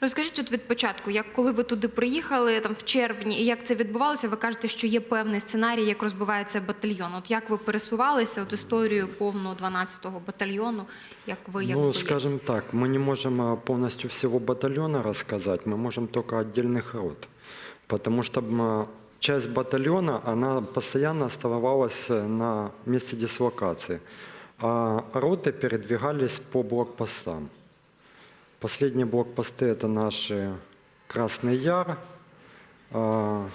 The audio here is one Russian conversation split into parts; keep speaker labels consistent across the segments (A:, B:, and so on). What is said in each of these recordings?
A: Розкажіть от від початку, як коли ви туди приїхали там в червні, і як це відбувалося? Ви кажете, що є певний сценарій, як розвивається батальйон. От як ви пересувалися от історію повного 12-го батальйону? Як ви як
B: ну,
A: боєць?
B: скажем так, мы не можем а, полностью всего батальона рассказать, мы можем только отдельных рот. Потому что м, а, часть батальона, она постоянно оставалась э, на месте дислокации. А роты передвигались по блокпостам. Последние блокпосты это наши Красный Яр а,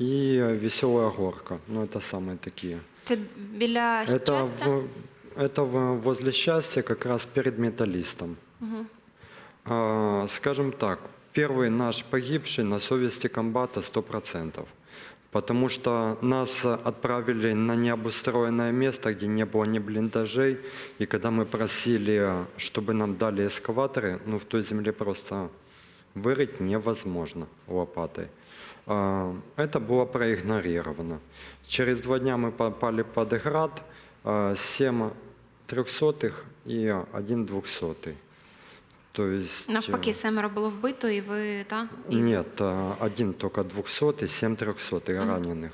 B: и Веселая Горка. Ну, это самые такие.
A: Це біля
B: Это, в- это в- возле счастья, как раз перед металлистом. А, скажем так, первый наш погибший на совести комбата 100%. Потому что нас отправили на необустроенное место, где не было ни блиндажей. И когда мы просили, чтобы нам дали эскаваторы, ну в той земле просто вырыть невозможно лопатой. А, Это было проигнорировано. Через два дня мы попали под град, а, 7 трехсотых и один двухсотый. То есть...
A: Навпаки,
B: э,
A: семеро було вбито, і ви та і...
B: Нет, а, один только двухсотый, семь трехсотых раненых.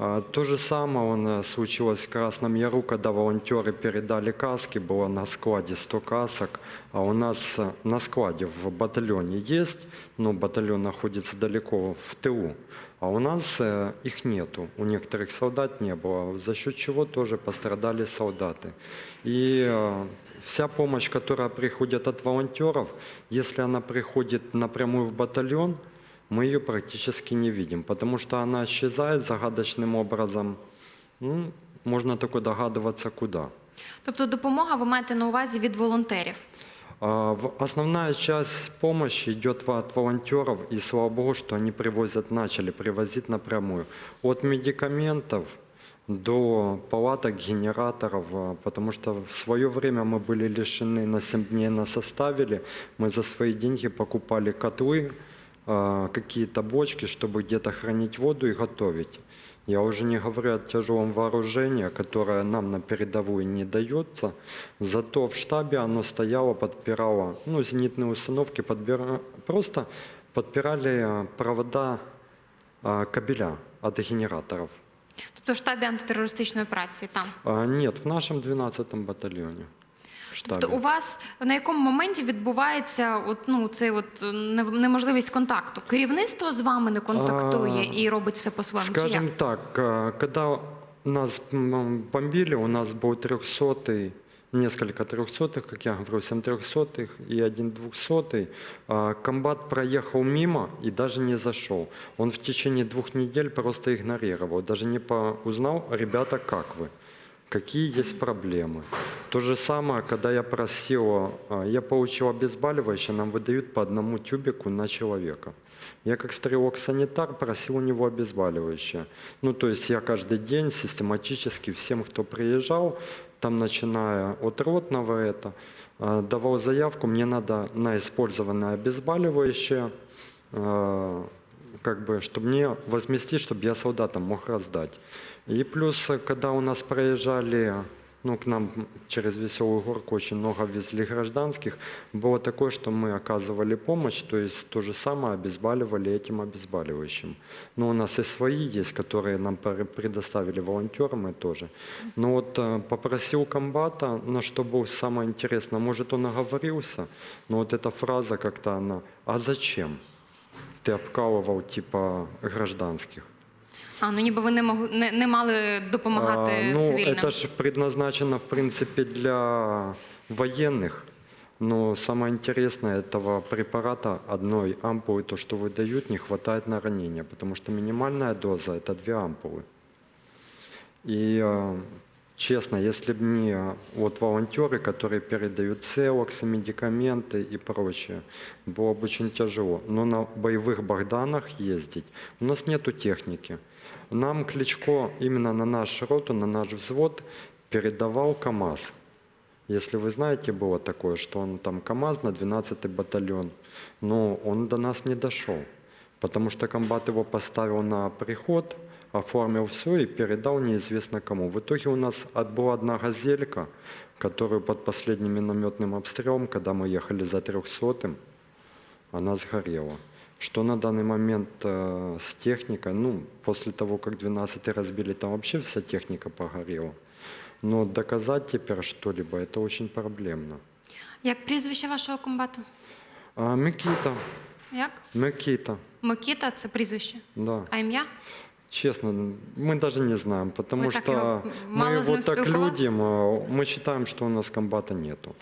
B: А, То же самое случилось в Красном Яру, когда волонтеры передали каски, было на складе 100 касок, а у нас э, на складе в батальоне есть, но батальон находится далеко в тылу, а у нас э, их нету, у некоторых солдат не было, за счет чего тоже пострадали солдаты. И э, вся помощь, которая приходит от волонтеров, если она приходит напрямую в батальон, мы ее практически не видим, потому что она исчезает загадочным образом. Ну, можно только догадываться, куда.
A: Тобто допомога ви маєте на увазі від волонтерів.
B: А, в- Основная часть помощи идет во- от волонтеров, и слава богу, что они привозят, начали привозить напрямую. От медикаментов до палаток, генераторов, а, потому что в свое время мы были лишены, на 7 дней нас оставили, мы за свои деньги покупали котлы, а, какие-то бочки, чтобы где-то хранить воду и готовить. Я уже не говорю о тяжелом вооружении, которое нам на передовую не дается. Зато в штабе оно стояло, подпирало, ну, зенитные установки, подбира- просто подпирали а, провода а, кабеля от генераторов.
A: Тобто в штабі антитерористичної операції там.
B: А, Нет, в нашем 12-м батальоне. В штабе.
A: Тобто у вас на якому моменті відбувається от, ну, цей от е, не- неможливість контакту? Керівництво з вами не контактує
B: А,
A: і робить все по-своєму? Чи
B: Скажем
A: як?
B: так, а, когда нас м, бомбили, у нас был 300 несколько трехсотых, как я говорю, 7 трехсотых и один двухсотый. А, Комбат проехал мимо и даже не зашел. Он в течение двух недель просто игнорировал, даже не по- узнал, ребята, как вы, Какие есть проблемы. То же самое, когда я просил, а, я получил обезболивающее, нам выдают по одному тюбику на человека. Я как стрелок-санитар просил у него обезболивающее. Ну, то есть я каждый день систематически всем, кто приезжал, там начиная от ротного это, э, давал заявку, мне надо на использованное обезболивающее, э, как бы, чтобы мне возместить, чтобы я солдатам мог раздать. И плюс, э, когда у нас проезжали, ну, к нам через Веселую Горку очень много везли гражданских, было такое, что мы оказывали помощь, то есть то же самое обезболивали этим обезболивающим. Но у нас и свои есть, которые нам пре- предоставили волонтерам и тоже. Но вот э, попросил комбата, на что было самое интересное, может он оговорился, но вот эта фраза как-то она, а зачем? Ты обкалывал типа гражданских.
A: А, ну ніби ви не могли не, не мали допомагати
B: А, ну,
A: цивільним.
B: это же предназначено, в принципе, для военных. Но самое интересное, этого препарата одной ампулы, то, что выдают, не хватает на ранение, потому что минимальная доза – это две ампулы. И э, честно, если бы не вот волонтеры, которые передают целоксы, медикаменты и прочее, было бы очень тяжело. Но на боевых Богданах ездить, у нас нету техники. Нам Кличко именно на нашу роту, на наш взвод передавал КАМАЗ. Если вы знаете, было такое, что он там КАМАЗ на 12-й батальон, но он до нас не дошел, потому что комбат его поставил на приход, оформил все и передал неизвестно кому. В итоге у нас от- была одна газелька, которую под последним минометным обстрелом, когда мы ехали за 300 она сгорела. Что на данный момент э, с техникой, ну, после того, как 12 разбили, там вообще вся техника погорела. Но доказать теперь что-либо, это очень проблемно.
A: Як прізвище вашого комбату?
B: А, Микита,
A: Як?
B: Микита,
A: Микита це прізвище.
B: да.
A: А ім'я?
B: Честно, мы даже не знаем, потому
A: так
B: что
A: его
B: мы
A: мало
B: его
A: ним
B: так людям, а мы считаем, что у нас комбата нету.